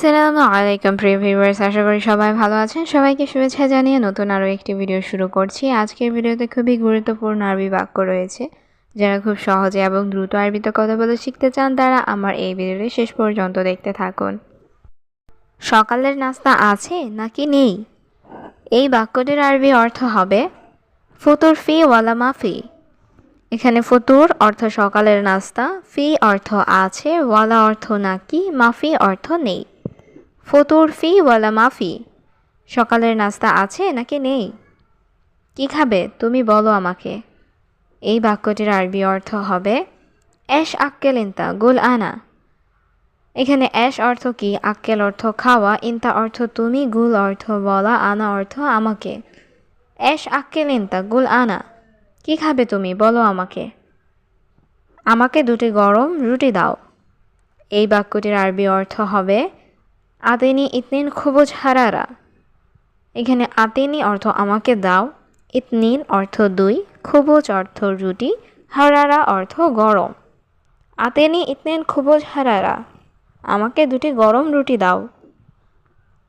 আসসালামু আলাইকুম, প্রিয় ভিউয়ার্স। আশা করি সবাই ভালো আছেন। সবাইকে শুভেচ্ছা জানিয়ে নতুন আরও একটি ভিডিও শুরু করছি। আজকের ভিডিওতে খুবই গুরুত্বপূর্ণ আরবি বাক্য রয়েছে। যারা খুব সহজে এবং দ্রুত আরবিতে কথা বলে শিখতে চান, তারা আমার এই ভিডিওটি শেষ পর্যন্ত দেখতে থাকুন। সকালের নাস্তা আছে নাকি নেই? এই বাক্যটির আরবি অর্থ হবে, ফতুর ফি ওয়ালা মাফি এখানে ফতুর অর্থ সকালের নাস্তা, ফি অর্থ আছে, ওয়ালা অর্থ নাকি মাফি অর্থ নেই। ফতুর ফি ওয়ালা মাফি। সকালের নাস্তা আছে নাকি নেই? কি খাবে, তুমি বলো আমাকে। এই বাক্যটির আরবি অর্থ হবে অ্যাশ আক্কেল ইন্তা, গুল আনা। এখানে অ্যাশ অর্থ কি? আক্কেল অর্থ খাওয়া, ইন্তা অর্থ তুমি, গুল অর্থ বলা, আনা অর্থ আমাকে। অ্যাশ আক্কেল ইন্তা, গুল আনা। কি খাবে তুমি, বলো আমাকে। আমাকে দুটি গরম রুটি দাও। এই বাক্যটির আরবি অর্থ হবে আতেনি ইতনিন খুবজ হারারা। এখানে আতেনি অর্থ আমাকে দাও, ইতনিন অর্থ দুই, খুবজ অর্থ রুটি, হারারা অর্থ গরম। আতেনি ইতনিন খুবজ হারারা, আমাকে দুটি গরম রুটি দাও।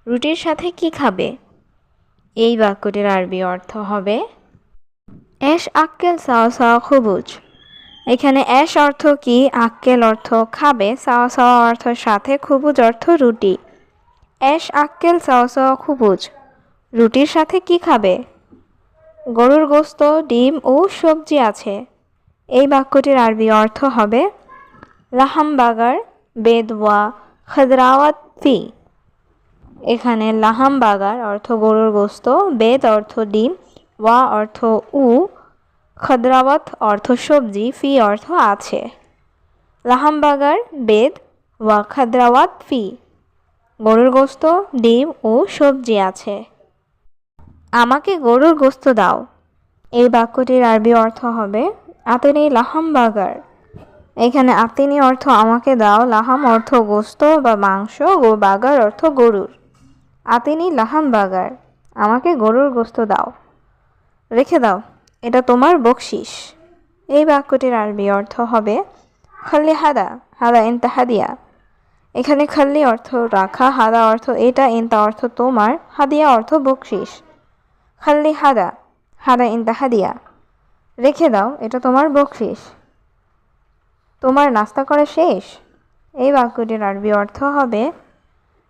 রুটির সাথে কি খাবে? এই বাক্যটির আরবি অর্থ হবে এস আক্কেল সাওয়া সাওয়া খুবুজ। এখানে এস অর্থ কি, আক্কেল অর্থ খাবে সাওয়া সাওয়া অর্থ সাথে খুবুজ অর্থ রুটি। এস আক্কেল সাওয়া সাওয়া খুবুজ। রুটির সাথে কি খাবে? গরুর গোস্ত, ডিম ও সবজি আছে। এই বাক্যটির আরবি অর্থ হবে লাহাম বাগার বেদওয়া, খদরাওয়াত ফি। এখানে লাহাম বাগার অর্থ গরুর গোস্ত, বেদ অর্থ ডিম, ওয়া অর্থ উ, খদ্রাওয়াত অর্থ সবজি, ফি অর্থ আছে। লাহামবাগার, বেদ, ওয়া খদ্রাওয়াত ফি। গরুর গোস্ত, ডিম ও সবজি আছে। আমাকে গরুর গোস্ত দাও। এই বাক্যটির আরবি অর্থ হবে, আতেনি লাহাম বাগার। এখানে আতেনি অর্থ আমাকে দাও লাহাম অর্থ গোস্ত বা মাংস ও বাগার অর্থ গরুর। আতেনি লাহাম বাগার আমাকে গরুর গোস্ত দাও। রেখে দাও, এটা তোমার বকশিস। এই বাক্যটির আরবি অর্থ হবে খাল্লি হাদা হাদা ইনতা হাদিয়া এখানে খাল্লি অর্থ রাখা, হাদা অর্থ এটা, ইনতা অর্থ তোমার, হাদিয়া অর্থ বকশিস। খাল্লি হাদা হাদা ইনতা হাদিয়া। রেখে দাও, এটা তোমার বকশিস। তোমার নাস্তা করা শেষ? এই বাক্যটির আরবি অর্থ হবে,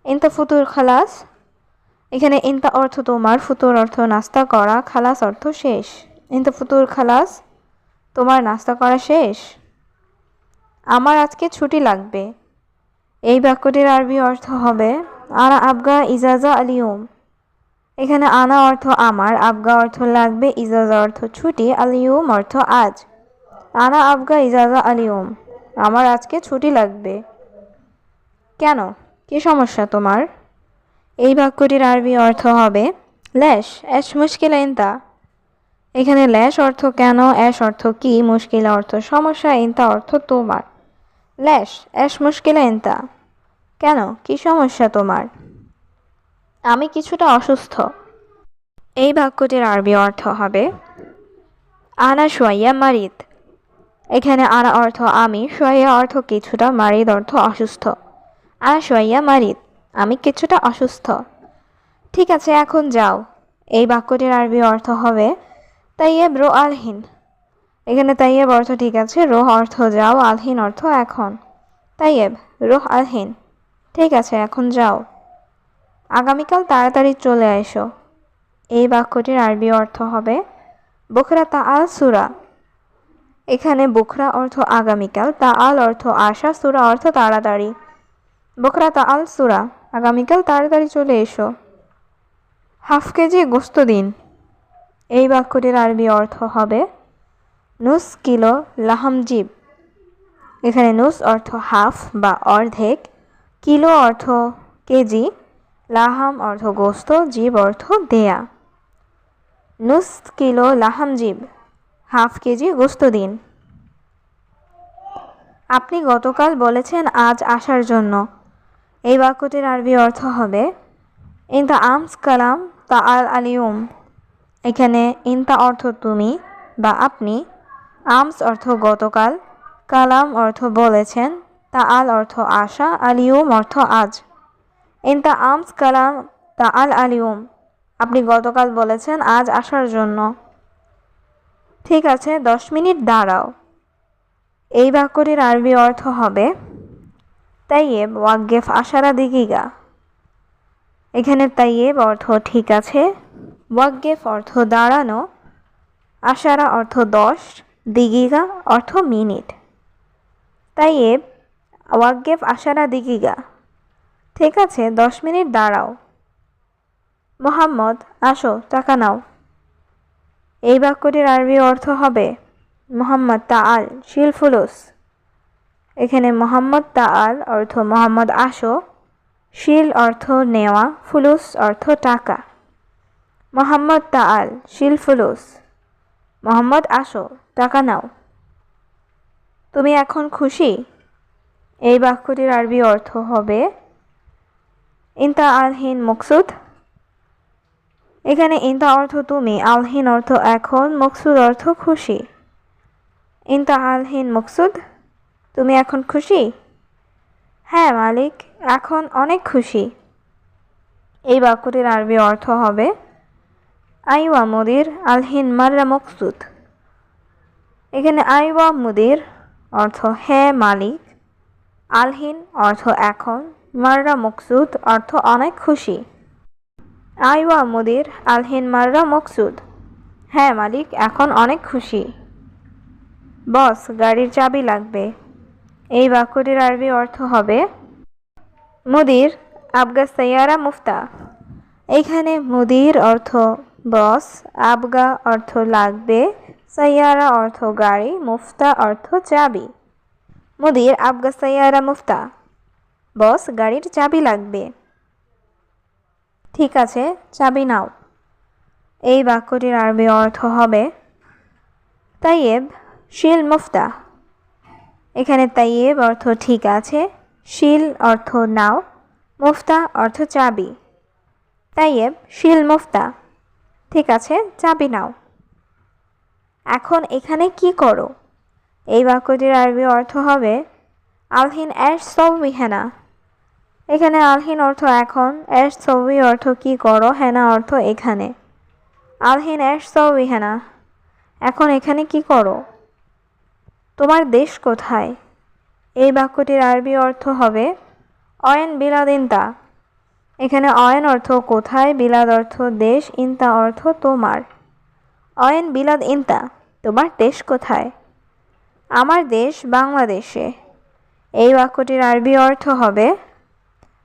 ইনতা ফুতুর খালাস। এখানে ইনতা অর্থ তোমার, ফুতুর অর্থ নাস্তা করা, খালাস অর্থ শেষ। ইনতা ফুতুর খালাস, তোমার নাস্তা করা শেষ। আমার আজকে ছুটি লাগবে। এই বাক্যটির আরবি অর্থ হবে, আনা আবগা ইজাজা আলিউম এখানে আনা অর্থ আমার আবগা অর্থ লাগবে ইজাজা অর্থ ছুটি আলিউম অর্থ আজ আনা আবগা ইজাজা আলিউম আমার আজকে ছুটি লাগবে। কেন? কি সমস্যা তোমার? এই বাক্যটির আরবি অর্থ হবে ল্যাশ অ্যাশ মুশকিল ইনতা এখানে ল্যাশ অর্থ কেন অ্যাশ অর্থ কি মুশকিল অর্থ সমস্যা ইনতা অর্থ তোমার ল্যাশ, অ্যাশ মুশকিল ইনতা কেন? কি সমস্যা তোমার? আমি কিছুটা অসুস্থ। এই বাক্যটির আরবি অর্থ হবে, আনা সোয়াইয়া মারিদ। এখানে আনা অর্থ আমি সোয়াইয়া অর্থ কিছুটা, মারিদ অর্থ অসুস্থ। আনা সোয়াইয়া মারিদ, আমি কিছুটা অসুস্থ। ঠিক আছে, এখন যাও। এই বাক্যটির আরবি অর্থ হবে তাইয়েব রো আলহীন। এখানে তাইয়েব অর্থ ঠিক আছে, রোহ অর্থ যাও, আলহীন অর্থ এখন। তাইয়েব, রোহ, আলহীন, ঠিক আছে, এখন যাও। আগামীকাল তাড়াতাড়ি চলে এসো এই বাক্যটির আরবি অর্থ হবে, বুখরা তা আল সুরা। এখানে বুখরা অর্থ আগামীকাল তা আল অর্থ আশা, সুরা অর্থ তাড়াতাড়ি। বকরা তা আল সুরা, আগামীকাল তাড়াতাড়ি চলে এসো। হাফ কেজি গোস্ত দিন। এই বাক্যটির আরবি অর্থ হবে নুস কিলো লাহাম জিব। এখানে নুস অর্থ হাফ বা অর্ধেক। কিলো অর্থ কেজি। লাহাম অর্থ গোস্ত, জীব অর্থ দেয়া। নুস কিলো লাহাম জিব, হাফ কেজি গোস্ত দিন। আপনি গতকাল বলেছেন আজ আসার জন্য। এই বাক্যটির আরবি অর্থ হবে, ইন ইনতা আমস কালাম তা আল আলিউম। এখানে ইনতা অর্থ তুমি বা আপনি আমস অর্থ গতকাল, কালাম অর্থ বলেছেন তা আল অর্থ আশা আলিউম অর্থ আজ। ইন তা আমস কালাম তা আল আলিউম আপনি গতকাল বলেছেন আজ আসার জন্য। ঠিক আছে, দশ মিনিট দাঁড়াও। এই বাক্যটির আরবি অর্থ হবে, তাইয়েব ওয়াগ্গেফ আশারা, দিগিগা। এখানে তাইয়েব অর্থ ঠিক আছে ওয়াগ্গেফ অর্থ দাঁড়ানো, আশারা অর্থ দশ দিগিগা অর্থ মিনিট। তাইয়েব ওয়াগ্গেফ আশারা দিগিগা। ঠিক আছে, দশ মিনিট দাঁড়াও। মোহাম্মদ, আসো, টাকা নাও। এই বাক্যটির আরবি অর্থ হবে, মোহাম্মদ তাআল, শিল ফুলুস। এখানে মোহাম্মদ তাআল অর্থ মোহাম্মদ আসো, শিল অর্থ নেওয়া, ফুলুস অর্থ টাকা। মোহাম্মদ তাআল, শিল ফুলুস। মোহাম্মদ আসো। টাকা নাও। তুমি এখন খুশি? এই বাক্যটির আরবি অর্থ হবে, ইনতা আলহীন মকসুদ। এখানে ইনতা অর্থ তুমি আলহীন অর্থ এখন, মকসুদ অর্থ খুশি। ইনতা আলহীন মকসুদ তুমি এখন খুশি? হ্যাঁ মালিক, এখন অনেক খুশি। এই বাক্যটির আরবি অর্থ হবে, আইওয়া মুদির আলহিন মাররা মকসুদ। এখানে আইওয়া মুদির অর্থ হ্যাঁ মালিক, আলহিন অর্থ এখন, মাররা মকসুদ অর্থ অনেক খুশি। আইওয়া মুদির, আলহিন মাররা মকসুদ হ্যাঁ মালিক এখন অনেক খুশি। বস, গাড়ির চাবি লাগবে। এই বাক্যটির আরবি অর্থ হবে, মুদির, আবগা সৈয়ারা মুফতা। এইখানে মুদির অর্থ বস, আবগা অর্থ লাগবে সৈয়ারা অর্থ গাড়ি, মুফতা অর্থ চাবি। মুদির আবগা সাইয়ারা মুফতা, বস গাড়ির চাবি লাগবে। ঠিক আছে, চাবি নাও। এই বাক্যটির আরবি অর্থ হবে, তাইয়েব, শিল মুফতা। এখানে তাইয়েব অর্থ ঠিক আছে, শিল অর্থ নাও, মুফতা অর্থ চাবি। তাইয়েব, শিল মুফতা। ঠিক আছে, চাবি নাও। এখন এখানে কি করো? এই বাক্যটির আরবি অর্থ হবে, আলহিন অ্যাশ সৌবি হেনা। এখানে আলহিন অর্থ এখন অ্যাশ সৌবি অর্থ কি করো, হেনা অর্থ এখানে। আলহিন অ্যাশ সৌবি হেনা। এখন এখানে কি করো? তোমার দেশ কোথায়? এই বাক্যটির আরবি অর্থ হবে, অয়েন বিলাদ ইনতা। এখানে অয়েন অর্থ কোথায়, বিলাদ অর্থ দেশ, ইনতা অর্থ তোমার। অয়েন বিলাদ ইনতা। তোমার দেশ কোথায়? আমার দেশ বাংলাদেশে। এই বাক্যটির আরবি অর্থ হবে,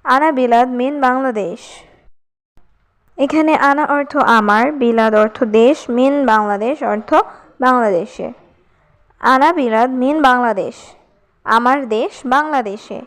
আনা বিলাদ মিন বাংলাদেশ। এখানে আনা অর্থ আমার বিলাদ অর্থ দেশ মিন বাংলাদেশ অর্থ বাংলাদেশে। আনা বিলাদ মিন বাংলাদেশ আমার দেশ বাংলাদেশে।